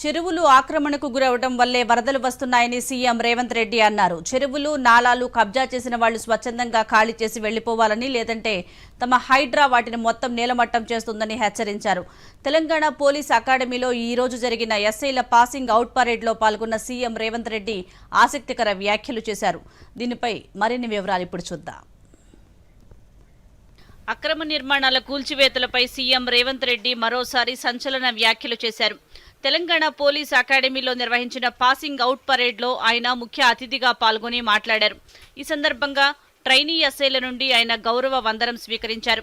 చెరువులు ఆక్రమణకు గురవడం వల్లే వరదలు వస్తున్నాయని సీఎం రేవంత్ రెడ్డి అన్నారు. చెరువులు నాలాలు కబ్జా చేసిన వాళ్ళు స్వచ్ఛందంగా ఖాళీ చేసి వెళ్ళిపోవాలని లేదంటే తమ హైడ్రా వాటిని మొత్తం నేలమట్టం చేస్తుందని హెచ్చరించారు. తెలంగాణ పోలీస్ అకాడమీలో ఈ రోజు జరిగిన ఎస్ఐల పాసింగ్ అవుట్ పరేడ్లో పాల్గొన్న సీఎం రేవంత్ రెడ్డి ఆసక్తికర వ్యాఖ్యలు చేశారు. దీనిపై మరిన్ని వివరాలు ఇప్పుడు చూద్దాం. అక్రమ నిర్మాణాల కూల్చివేతలపై సీఎం రేవంత్ రెడ్డి మరోసారి సంచలన వ్యాఖ్యలు చేశారు. తెలంగాణ పోలీస్ అకాడమీలో నిర్వహించిన పాసింగ్ అవుట్ పరేడ్లో ఆయన ముఖ్య అతిథిగా పాల్గొని మాట్లాడారు. ఈ సందర్భంగా ట్రైనీ ఎస్ఐల నుండి ఆయన గౌరవ వందనం స్వీకరించారు.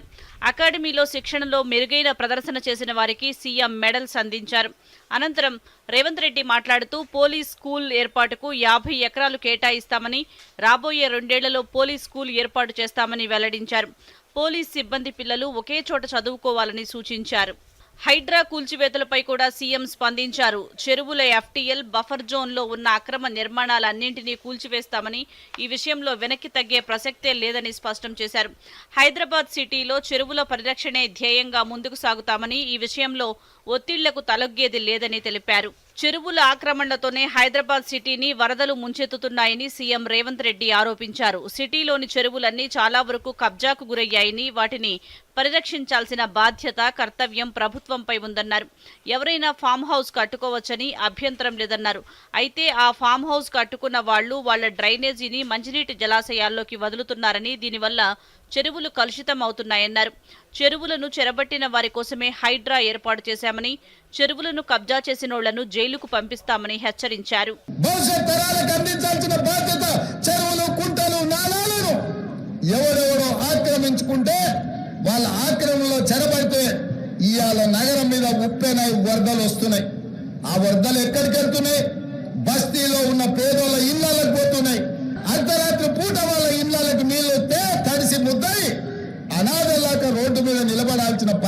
అకాడమీలో శిక్షణలో మెరుగైన ప్రదర్శన చేసిన వారికి సీఎం మెడల్స్ అందించారు. అనంతరం రేవంత్ రెడ్డి మాట్లాడుతూ పోలీస్ స్కూల్ ఏర్పాటుకు యాభై ఎకరాలు కేటాయిస్తామని రాబోయే రెండేళ్ళలో పోలీస్ స్కూల్ ఏర్పాటు చేస్తామని వెల్లడించారు. పోలీస్ సిబ్బంది పిల్లలు ఒకే చోట చదువుకోవాలని సూచించారు. హైడ్రా కూల్చివేతలపై కూడా సీఎం స్పందించారు. చెరువుల ఎఫ్టీఎల్ బఫర్ జోన్లో ఉన్న అక్రమ నిర్మాణాలన్నింటినీ కూల్చివేస్తామని ఈ విషయంలో వెనక్కి తగ్గే ప్రసక్తే లేదని స్పష్టం చేశారు. హైదరాబాద్ సిటీలో చెరువుల పరిరక్షణే ధ్యేయంగా ముందుకు సాగుతామని ఈ విషయంలో ఒత్తిళ్ళకు తలొగ్గేది లేదని తెలిపారు. చెరువుల ఆక్రమణలతోనే హైదరాబాద్ సిటీని వరదలు ముంచెత్తుతున్నాయని సీఎం రేవంత్ రెడ్డి ఆరోపించారు. సిటీలోని చెరువులన్నీ చాలా వరకు కబ్జాకు గురయ్యాయని వాటిని పరిరక్షించాల్సిన బాధ్యత కర్తవ్యం ప్రభుత్వంపై ఉందన్నారు. ఎవరైనా ఫామ్ హౌస్ కట్టుకోవచ్చని అభ్యంతరం లేదన్నారు. అయితే ఆ ఫామ్ హౌస్ కట్టుకున్న వాళ్ళు వాళ్ళ డ్రైనేజీని మంచినీటి జలాశయాల్లోకి వదులుతున్నారని దీనివల్ల చెరువులు కలుషితం అవుతున్నాయన్నారు చెరువులను చెరబట్టిన వారి కోసమే హైడ్రా ఏర్పాటు చేశామని చెరువులను కబ్జా చేసినోళ్ళను జైలుకు పంపిస్తామని హెచ్చరించారు. చెరువులు కుంటలు ఎవరెవరో ఆక్రమించుకుంటే వాళ్ళ ఆక్రమణలో చెరబడితే ఇవాళ నగరం మీద ఉప్పెనై వరదలు వస్తున్నాయి. ఆ వరదలు ఎక్కడికి వెళ్తున్నాయి బస్తీలో ఉన్న పేదోళ్ళ ఇళ్ళకు పోతున్నాయి.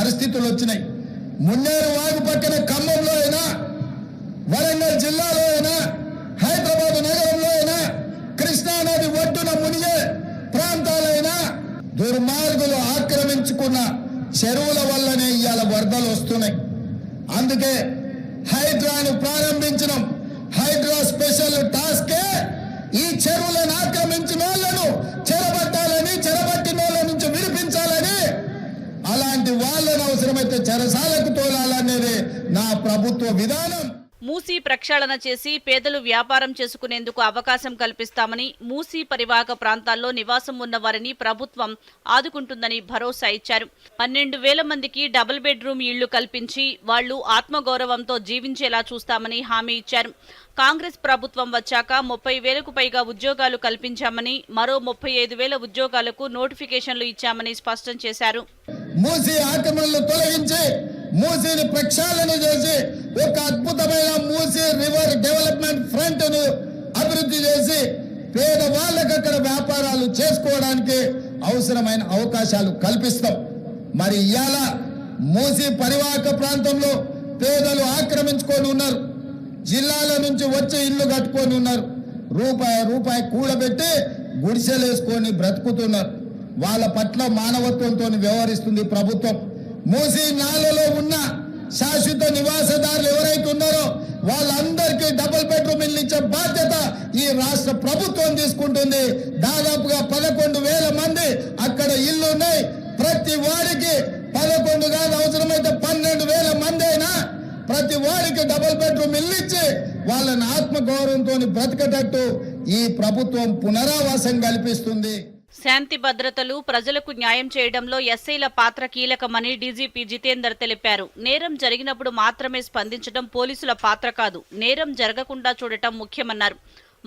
పరిస్థితులు వచ్చినాయి. మున్నేరు వాగు పక్కన ఖమ్మంలో అయినా వరంగల్ జిల్లాలో అయినా హైదరాబాద్ నగరంలో అయినా కృష్ణానది ఒడ్డున మునిగే ప్రాంతాలైనా దుర్మార్గులు ఆక్రమించుకున్న చెరువుల వల్లనే ఇవాళ వరదలు వస్తున్నాయి. అందుకే హైడ్రాను ప్రారంభించడం హైడ్రా స్పెషల్ టాస్కే ఈ చెరువులను ఆక్రమించిన వాళ్ళను చెరబట్టాలని చెరబట్టిన వాళ్ళ నుంచి విడిపించాలని అలాంటి వాళ్ళను అవసరమైతే చెరసాలకు తోలాలనేదే నా ప్రభుత్వ విధానం. మూసీ ప్రక్షాళన చేసి పేదలు వ్యాపారం చేసుకునేందుకు అవకాశం కల్పిస్తామని మూసీ పరివాహక ప్రాంతాల్లో నివాసం ఉన్న వారిని ప్రభుత్వం ఆదుకుంటుందని భరోసా ఇచ్చారు. పన్నెండు వేల మందికి డబుల్ బెడ్రూమ్ ఇళ్ళు కల్పించి వాళ్ళు ఆత్మగౌరవంతో జీవించేలా చూస్తామని హామీ ఇచ్చారు. కాంగ్రెస్ ప్రభుత్వం వచ్చాక ముప్పై వేలకు పైగా ఉద్యోగాలు కల్పించామని మరో ముప్పై ఐదు వేల ఉద్యోగాలకు నోటిఫికేషన్లు ఇచ్చామని స్పష్టం చేశారు. మూసి ఆక్రమణలు తొలగించి మూసీని ప్రక్షాళన చేసి ఒక అద్భుతమైన మూసి రివర్ డెవలప్మెంట్ ఫ్రంట్ను అభివృద్ధి చేసి పేద వాళ్ళకు అక్కడ వ్యాపారాలు చేసుకోవడానికి అవసరమైన అవకాశాలు కల్పిస్తాం. మరి ఇవాళ మూసి పరివాహక ప్రాంతంలో పేదలు ఆక్రమించుకొని ఉన్నారు. జిల్లాల నుంచి వచ్చే ఇల్లు కట్టుకొని ఉన్నారు. రూపాయి రూపాయి కూడబెట్టి గుడిసెలేసుకొని బ్రతుకుతున్నారు. వాళ్ళ పట్ల మానవత్వంతో వ్యవహరిస్తుంది ప్రభుత్వం. మూసి నాలలో ఉన్న శాశ్వత నివాసదారులు ఎవరైతే ఉన్నారో వాళ్ళందరికీ డబుల్ బెడ్రూమ్ ఇల్లు ఇచ్చే బాధ్యత ఈ రాష్ట్ర ప్రభుత్వం తీసుకుంటుంది. దాదాపుగా పదకొండు వేల మంది అక్కడ ఇల్లు ఉన్నాయి. ప్రతి వాడికి పదకొండు కాదు అవసరమైతే పన్నెండు వేల మంది అయినా ప్రతి వాడికి డబుల్ బెడ్రూమ్ ఇల్లు ఇచ్చి వాళ్ళని ఆత్మగౌరవంతో బ్రతకటట్టు ఈ ప్రభుత్వం పునరావాసం కల్పిస్తుంది. శాంతి భద్రతలు ప్రజలకు న్యాయం చేయడంలో ఎస్ఐల పాత్ర కీలకమని డీజీపీ జితేందర్ తెలిపారు. నేరం జరిగినప్పుడు మాత్రమే స్పందించడం పోలీసుల పాత్ర కాదు. నేరం జరగకుండా చూడటం ముఖ్యమన్నారు.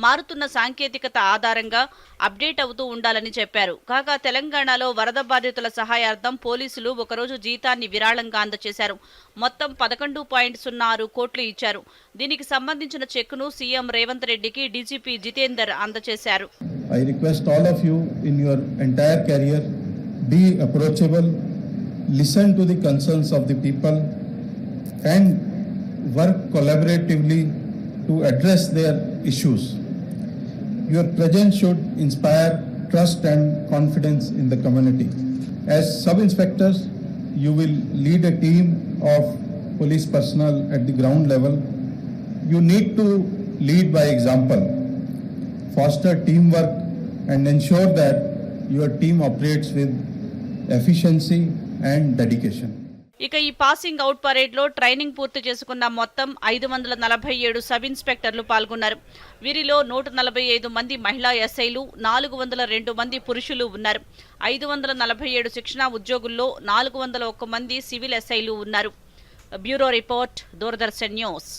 మారుతున్న సాంకేతికత ఆధారంగా అప్డేట్ అవుతూ ఉండాలని చెప్పారు. కాగా తెలంగాణలో వరద బాధితుల సహాయార్థం పోలీసులు ఒకరోజు జీతాన్ని విరాళంగా అందజేశారు మొత్తం పదకొండు పాయింట్ సున్నా ఆరు కోట్లు ఇచ్చారు. దీనికి సంబంధించిన చెక్కును సీఎం రేవంత్ రెడ్డికి డీజీపీ జితేందర్ అందజేశారు I request all of you in your entire career be approachable, listen to the concerns of the people, and work collaboratively to address their issues. Your presence should inspire trust and confidence in the community. As sub inspectors, you will lead a team of police personnel at the ground level you need to lead by example, foster teamwork, and ensure that your team operates with efficiency and dedication. ఇక ఈ passing out పరేడ్లో training పూర్తి చేసుకున్న మొత్తం ఐదు వందల నలభై ఏడు sub ఇన్స్పెక్టర్లు పాల్గొన్నారు. వీరిలో నూట నలభై ఐదు మంది మహిళా ఎస్ఐలు నాలుగు వందల రెండు మంది పురుషులు ఉన్నారు. ఐదు వందల నలభై ఏడు శిక్షణా ఉద్యోగుల్లో నాలుగు వందల ఒక్క మంది సివిల్ ఎస్ఐలు ఉన్నారు. Bureau report Doordarshan news.